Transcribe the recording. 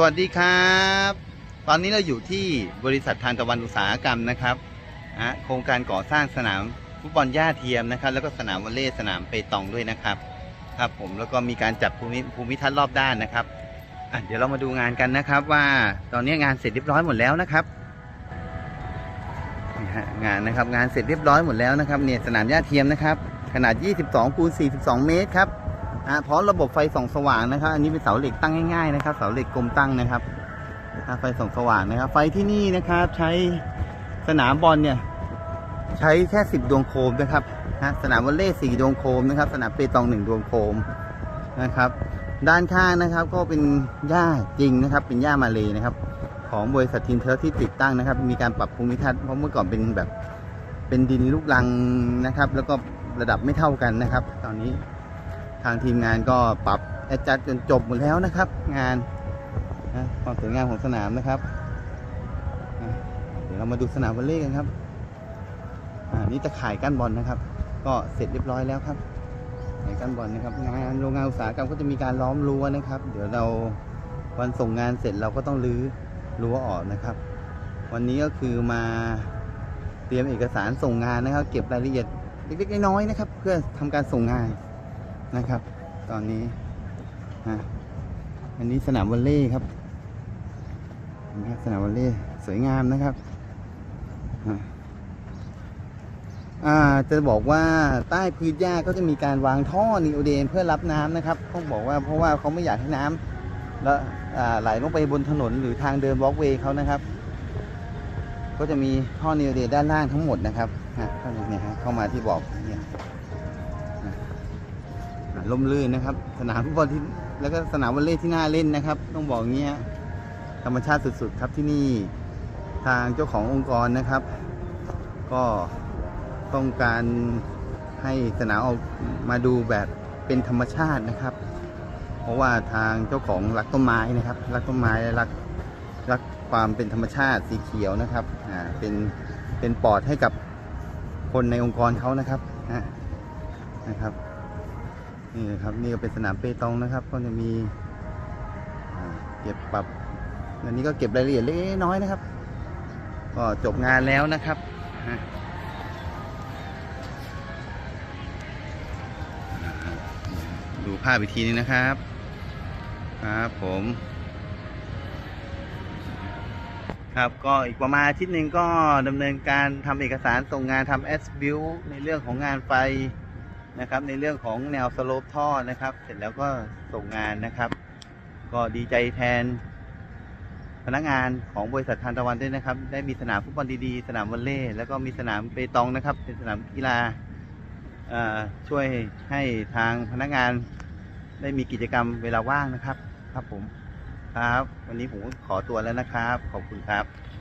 สวัสดีครับ ตอนนี้เราอยู่ที่บริษัททานตะวันอุตสาหกรรมนะครับอะโครงการก่อสร้างสนามฟุตบอลหญ้าเทียมนะครับ แล้วก็สนามวอลเลย์สนามเปตองด้วยนะครับ ครับผมแล้วก็มีการจัดภูมิภูมิทัศน์รอบด้านนะครับอะเดี๋ยวเรามาดูงานกันนะครับ ว่าตอนนี้งานเสร็จเรียบร้อยหมดแล้วนะครับงานนะครับงานเสร็จเรียบร้อยหมดแล้วนะครับเนี่ยสนามหญ้าเทียมนะครับ ขนาด 22คูณ42 เมตรครับ อะพร้อมระบบไฟส่องสว่างนะครับ อันนี้เป็นเสาเหล็กตั้งง่ายๆนะครับ เสาเหล็กกลมตั้งนะครับอะไฟส่องสว่างนะครับ ไฟที่นี่นะครับ ใช้สนามบอลเนี่ย ใช้แค่10ดวงโคมนะครับนะสนามวอลเลย์4ดวงโคมนะครับ สนามเปตอง1ดวงโคมนะครับ ด้านข้างนะครับ ก็เป็นหญ้าจริงนะครับ เป็นหญ้ามาเลยนะครับ ของบริษัททินเทอร์ที่ติดตั้งนะครับ มีการปรับภูมิทัศน์เพราะเมื่อก่อนเป็นแบบเป็นดินลูกรังนะครับ แล้วก็ระดับไม่เท่ากันนะครับ ตอนนี้ ทางทีมงานก็ปรับแอดจัดจนจบหมดแล้วนะครับ งานนะความสวยงามของสนามนะครับเดี๋ยวเรามาดูสนามวอลเลย์กันครับอ่านี่ตะขายกั้นบอลนะครับ ก็เสร็จเรียบร้อยแล้วครับขายกั้นบอลนะครับ งานโรงงานอุตสาหกรรมก็จะมีการล้อมรั้วนะครับ เดี๋ยวเราวันส่งงานเสร็จเราก็ต้องรื้อรั้วออกนะครับ วันนี้ก็คือมาเตรียมเอกสารส่งงานนะครับ เก็บรายละเอียดเล็กๆน้อยๆนะครับ เพื่อทำการส่งงาน นะครับ ตอนนี้ฮะอันนี้สนามวอลเลย์ครับนไหมครับสนามวอลเลย์สวยงามนะครับฮะจะบอกว่าใต้พื้นหญ้าก็จะมีการวางท่อนีโอเดนเพื่อรับน้ำนะครับต้องบอกว่าเพราะว่าเขาไม่อยากให้น้ำแล้วไหลลงไปบนถนนหรือทางเดินวอล์กเวย์เขานะครับ ก็จะมีท่อนิวเดนด้านล่างทั้งหมดนะครับฮะเข้าเนี่ยฮะเข้ามาที่บอกเนี่ย ล่มลื่นนะครับ สนามฟุตบอลที่แล้วก็สนามวอลเลย์ที่น่าเล่นนะครับ ต้องบอกอย่างเงี้ยธรรมชาติสุดๆครับที่นี่ทางเจ้าขององค์กรนะครับ ก็ต้องการให้สนามออกมาดูแบบเป็นธรรมชาตินะครับ เพราะว่าทางเจ้าของรักต้นไม้นะครับ รักต้นไม้รักรักความเป็นธรรมชาติสีเขียวนะครับอ่าเป็นเป็นปอดให้กับคนในองค์กรเขานะครับนะครับ นี่นะครับนี่ก็เป็นสนามเปตองนะครับ ก็จะมีเก็บปรับอันนี้ก็เก็บรายละเอียดเล็กน้อยนะครับ ก็จบงานแล้วนะครับดูภาพอีกทีนึงนะครับครับผมครับก็อีกประมาณอาทิตย์หนึ่งก็ดำเนินการทำเอกสารส่งงานทำแอสบิวในเรื่องของงานไฟ นะครับ ในเรื่องของแนวสโลปท่อนะครับ เสร็จแล้วก็ส่งงานนะครับ ก็ดีใจแทน พนักงานของบริษัททานตะวันด้วยนะครับ ได้มีสนามฟุตบอลดีๆ สนามวอลเลย์แล้วก็มีสนามเปตองนะครับ เป็นสนามกีฬาช่วยให้ทางพนักงานได้มีกิจกรรมเวลาว่างนะครับ ครับผมครับ วันนี้ผมขอตัวแล้วนะครับ ขอบคุณครับ